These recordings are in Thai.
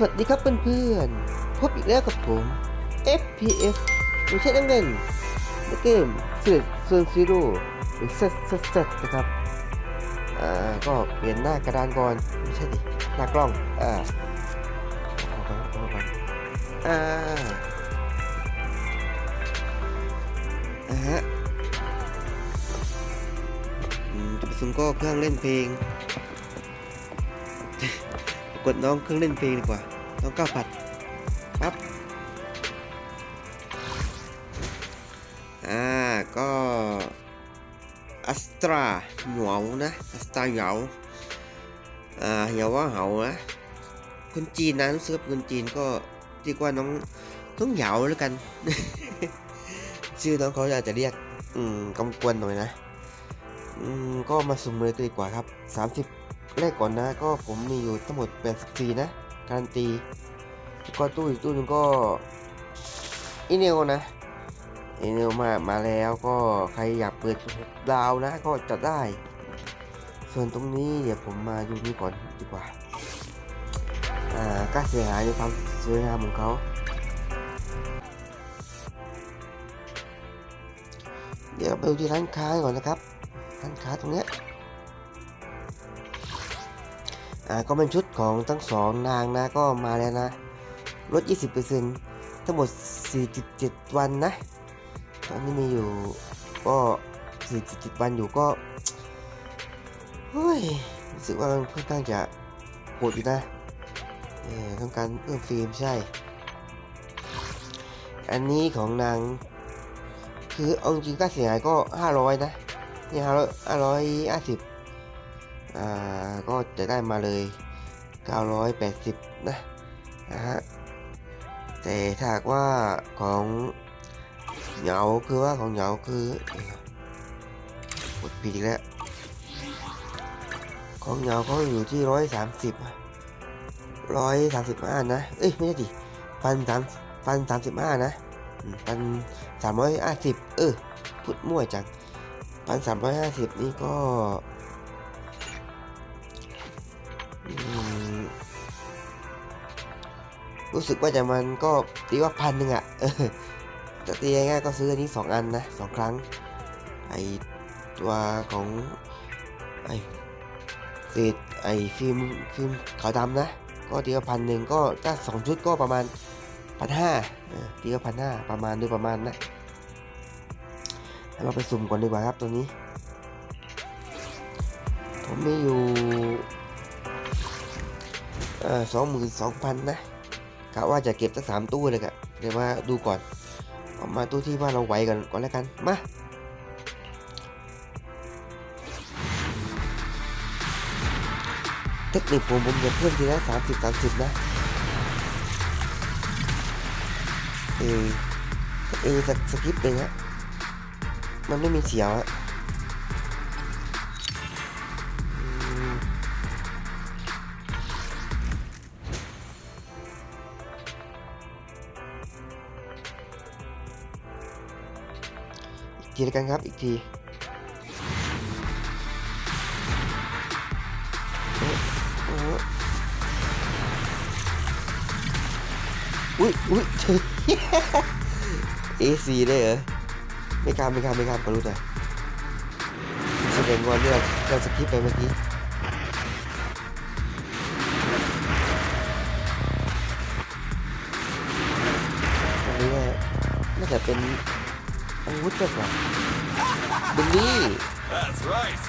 สวัสดีครับเพื่อนๆ พบอีกแล้วกับผม FPS ไม่ใช่นักเล่นในเกมเสือโซนซีโร่หรือเซตเซตเซตนะครับ อ่า ก็เปลี่ยนหน้ากระดานก่อน ไม่ใช่ดิ หน้ากล้อง อ่าเอาก่อเอาอนอ่าอ่าฮะอืมจุดประสงก็เครื่องเล่นเพลง กดน้องเครื่องเล่นเพลงดีกว่า น้องก้าวผัดปั๊บอ่าก็อัสตราเหงานะอัสตราเหงาอ่าเหี่ยวว่าเหานะคนจีนนะรู้สึกคนจีนก็เรียกว่าน้องน้องเหยาแล้วกัน ชื่อน้องเขาอาจจะเรียกอืมกำกวนหน่อยนะอืมก็มาสุ่มเลยดีกว่าครับ 30 แรกก่อนนะก็ผมมีอยู่ทั้งหมด 84 นะการันตีแล้วก็ตู้อีกตู้หนึงก็อีเนลนะอีเนลมามาแล้วก็ใครอยากเปิดดาวนะก็จัดได้ ส่วนตรงนี้เดี๋ยวผมมาดูนี่ก่อนดีกว่าอ่าค่าเสียหายในความสวยงามของเขาเดี๋ยวไปดูที่ร้านค้าก่อนนะครับ ร้านค้าตรงเนี้ย อ่าก็เป็นชุดของทั้งสองนางนะก็มาแล้วนะ ลด 20%ทั้งหมด 47 วันนะ ตอนนี้มีอยู่ก็ 47 วันอยู่ก็เฮ้ยรู้สึกว่ามันค่อนข้างจะโหดอยู่นะเออต้องการเพิ่มฟิล์มใช่ อันนี้ของนาง คือเอาจริงค่าเสียหายก็ 500 นะ นี่500 550อ่าสิบ ก็จะได้มาเลย 980 นะนะฮะแต่ถ้าว่าของเหงาคือว่าของเหงาคือกดผิดอีกแล้ว ของเหงาเขาอยู่ที่ร้อยสามสิบร้อยสามสิบห้านะ เอ้ยไม่ใช่ดิพันสามพันสามสิบห้านะพันสามร้อยห้าสิบเออพูดมั่วจังพันสามร้อยห้าสิบนี่ก็ รู้สึกว่าจะมันก็ตีว่าพันหนึ่งอะเออแต่ตีง่ายก็ซื้ออันนี้สองอันนะสองครั้ง ไอตัวของ ไอเศษไอฟิล์มฟิล์มขาวดำนะ ก็ตีว่าพันหนึ่งก็ถ้าสองชุดก็ประมาณพันห้าตีว่าพันห้าประมาณโดยประมาณนะเราไปสุ่มก่อนดีกว่าครับตัวนี้ ผมมีอยู่ ออสองหมื่นสองพันนะกะว่าจะเก็บสักสามตู้เลยกะเดี๋ยวมาดูก่อนเอามาตู้ที่ว่าเราไหวกันก่อนแล้วกัน มาเทคนิคผมผมจะเพิ่มทีละสามสิบสามสิบนะ เออเออสสคริปเลยฮะมันไม่มีเสียวฮะ ทีแล้วกันครับอีกทีอุ้ยอุ้ยเอซีได้เหรอไม่ข้าไม่ข้าไม่ข้าก็รู้แต่แสดงว่าเนี่ยเราสกิปไปเมื่อกี้อันนี้ว่าน่าจะเป็น อาวุธแบบว่าบุลลี่ That's right.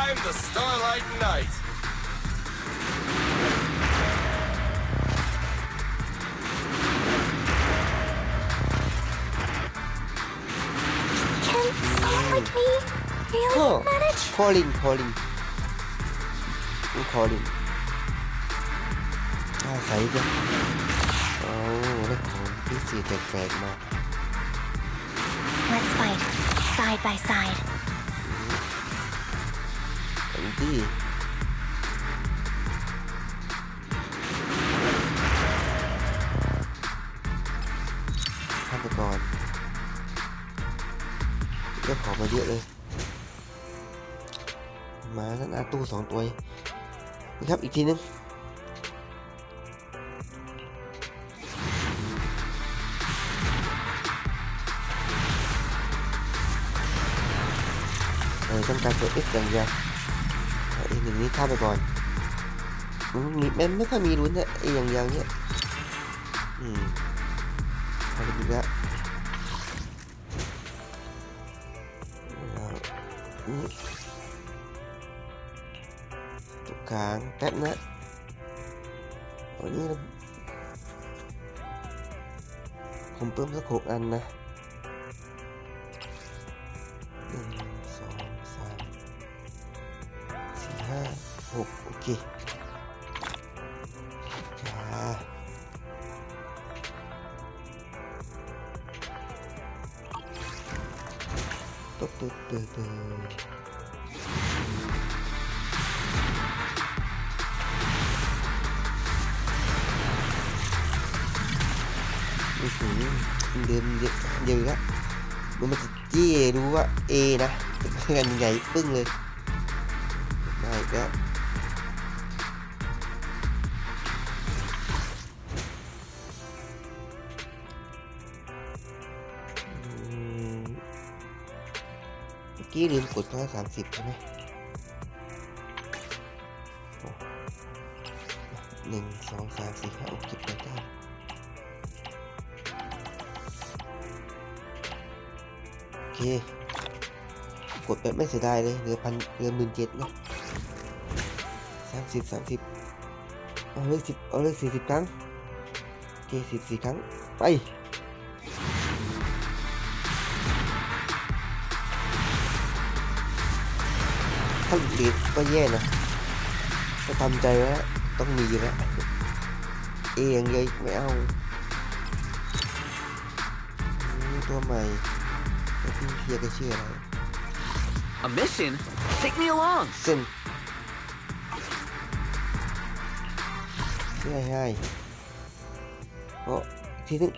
I'm the Starlight Knight. Can someone like me really Oh. manage? calling calling ต้อง calling น่าใสจังโอ้ได้ของพิเศษแปลกๆมา Let's fight side by side. อันที่ฆาตกรได้ของมาเยอะเลย มานั่นอาตู้สองตัวนี่ครับอีกทีนึง เลยต้องการตัว F อย่างเดียวเอเอหนึ่งนี้ข้ามไปก่อนมันมีมันไม่ค่อยมีลุ้นนะเออย่างเดียวเนี่ยอืมเอาไปดีล้วแล้วนี่ตุกกลางแป๊บนะอันนี้ผมเพิ่มสักหกอันนะ ห้าหกโอเคจ้าตุ๊บตุ๊บตุ๊บตุ๊บอื้อหือเดิมเยอะเยอะอีกแล้วมันมันจะจี้รู้ว่า A นะจะไปกันใหญ่ปึ้งเลยได้อีกแล้ว อกี้ลืมกดข้อสามสิบใช่ไหมหนึ่งสองสามสี่ห้าหกเจ็ดแปดเก้าโอเค กดแบบไม่เสียดายเลยเหลือพันเหลือหมื่นเจ็ดนะสามสิบสามสิบเอาเลยสิบเอาเลยสี่สิบครั้งโอเคสิบสี่ครั้ง ไป ถ้าหลีดก็แย่นะก็ทำใจไว้แล้วต้องมีอยู่แล้วเออย่างเดียวไม่เอาอืมตัวใหม่แล้วพี่เฮียก็ชื่ออะไร A mission? Take me along. เส้นง่ายง่ายๆเพราะทีนึง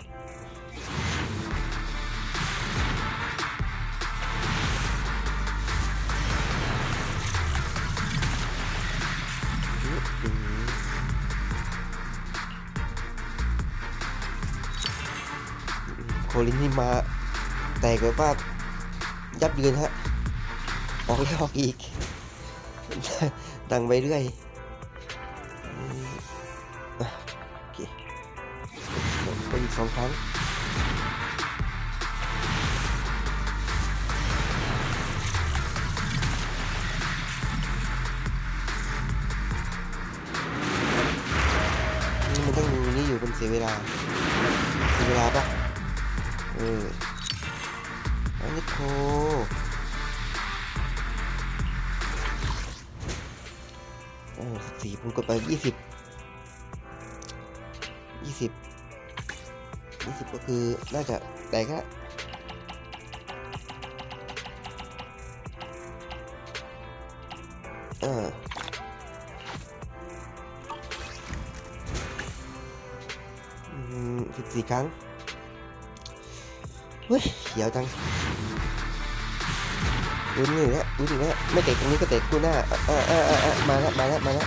ลินนี่มาแตกแบบว่ายับเยืนฮะ ออกแล้วออกอีก ดังไปเรื่อยอโอเคไปอีกสองครั้ง ออสิบสี่ผมกดไปยี่สิบยี่สิบยี่สิบก็คือน่าจะแตกแล้วเออสิบสี่ครั้ง เฮ้ยเขียวจังดูนี่แหละดูนี่แหละไม่เตะตรงนี้ก็เตะกูหน้าออเออเออเออมาแล้วมาแล้วมาแล้ว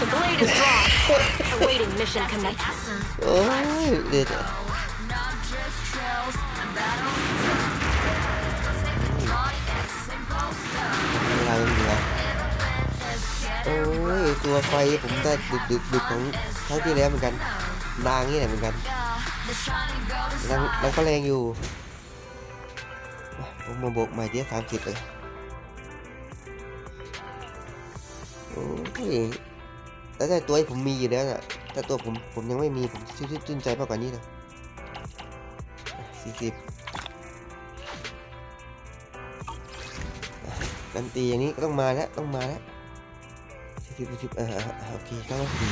The blade is drawn. Awaiting mission commencement. โอ้ยตัวไฟผมได้ดึกดึกของครั้งที่แล้วเหมือนกันนางนี่แหละเหมือนกันนางนางก็แรงอยู่ผมมาบกใหม่ที่สามสิบเลยโอ้ย แต่วแต่ตัวที่ผมมีอยู่แล้วนะแต่ตัวผมผมยังไม่มีผมชื่นใจมากกว่านี้นะสี่สิบดันตีอย่างนี้ก็ต้องมาแล้วต้องมาแล้วสี่สิบสี่สิบเออโอเคเก้าสี่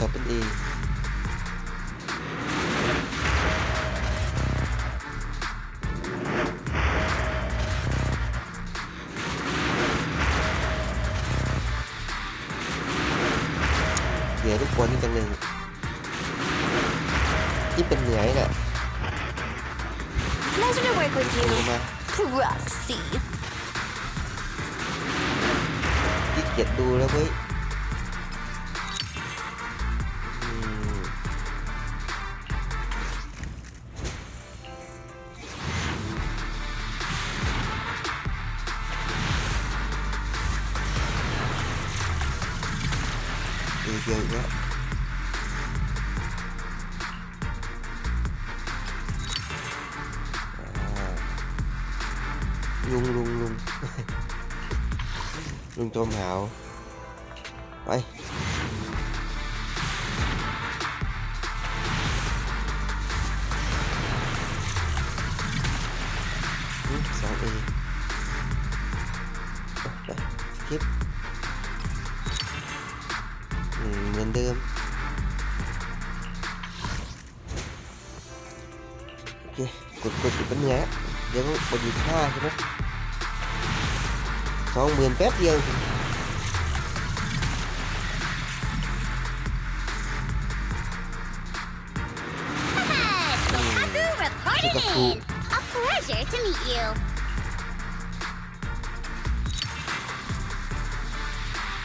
ดับเป็นเอ เกียจดูแล้วเว้ย ลุงจมหาว ไปสองเอไปสกิปเหมือนเดิมโอเคกดกดกดเป็นเหนือเดี๋ยวก็กดหยุดห้าใช่ไหม องหมื่นแป๊บเดียว Haku reporting Haku. in. A pleasure to meet you.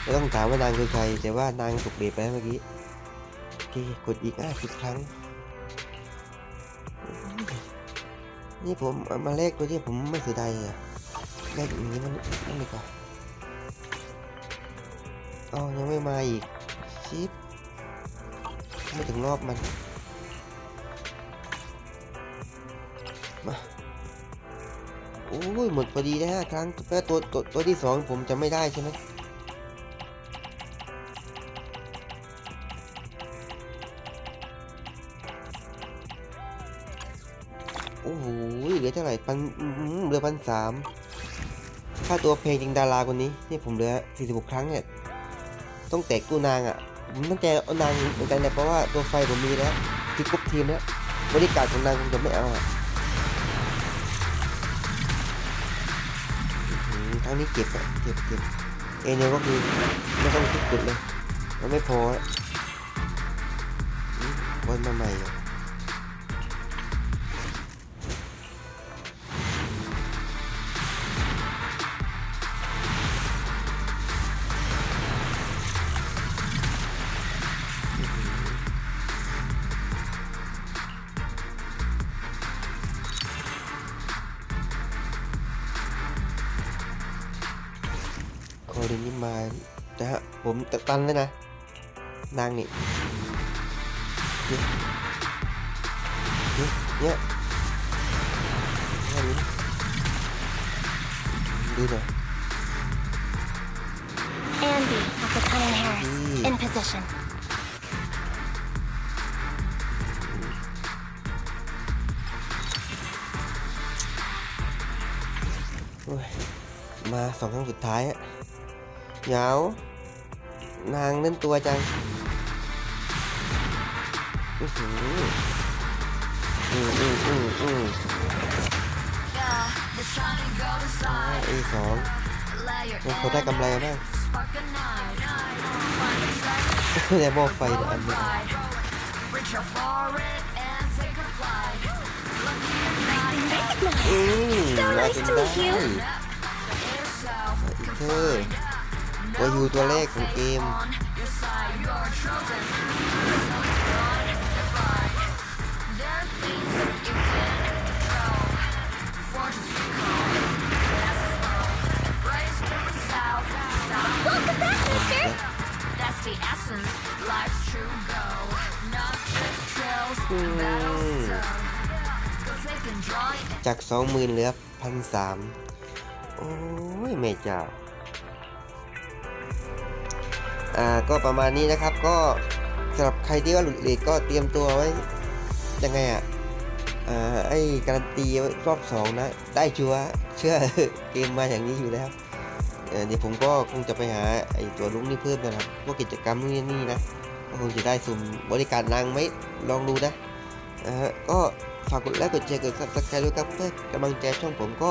ไม่ต้องถามว่านางคือใคร แต่ว่านางถูกเบรไปเมื่อกี้โอเคกดอีกห้าสิบครั้ง นี่ผมมาแลกตัวที่ผมไม่เสียดายเลยอะ แลกอย่างนี้มันมันดีกว่าอ๋อยังไม่มาอีกชิปไม่ถึงรอบมัน มาโอ้ยหมดพอดีได้ห้าครั้งแล้วตัวตัวตัวที่สองผมจะไม่ได้ใช่ไหมโอ้โหเหลือเท่าไหร่พันเหลือพันสาม ค่าตัวเพลงจริงดาราคนนี้นี่ผมเหลือ 46 ครั้งเนี่ย ต้องแตกกู้นางอะผมตั้งใจเอานางเหมือนกันแหละเพราะว่าตัวไฟผมมีแล้วที่ครบทีมแล้วบริการของนางคงจะไม่เอาอะอื้อหือครั้งนี้เก็บอะเก็บเก็บเอเนก็คือไม่ต้องคิดกดเลย มันไม่พออะอื้อบอลมาใหม่ ผมตะตันแล้วนะนางนี่เนี่ยเนี่ยเนี่ยแค่นี้ดูหน่อย Andy of the Cunning Harris. Mm. In position. โอ้ยมาสองครั้งสุดท้ายอะเหงา นางนั่นตัวจังอื้อหืออืมอืมอืมอืม Yeah, the shining golden อ่า side. เอสอง Lay your มันเขาได้กำไรบ้าง Spark a night. Find a track. แต่หม้อไฟเนี่ยอัน Go นี้ and ride. Reach out for it and take a flight. Lucky or not, อืม So มา nice จน to ได้ meet you. yourself อีกเธอ ตัวอยู่ตัวเลขของเกม on your side. You're chosen. So undefined. There are things you can't control. Fortunes recall. That's the world. Race to the south. Stop. Welcome back, mister. That's the essence. Life's true goal. Not just trails. Battle zones. Go take and joy. จากสองหมื่นเหลือพันสามโอ้ยแม่เจ้า อ่าก็ประมาณนี้นะครับก็สำหรับใครที่ว่าหลุดเลทก็เตรียมตัวไว้ยังไงอะอ่าไอ้การันตีรอบสองนะ ได้ชัวเชื่อเกมมาอย่างนี้อยู่แล้วเดี๋ยวผมก็คงจะไปหาไอ้ตัวลุงนี่เพิ่มนะครับพวกกิจกรรมนู่นนี่นะก็คงจะได้สุ่มบริการนางไหมลองดูนะนะฮะก็ฝากกดไลค์กดแชร์กดซับสไครต์ด้วยครับเพื่อกำลังใจช่องผมก็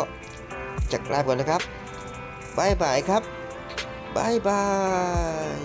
จากลาไปก่อนนะครับบายบายครับ บายบาย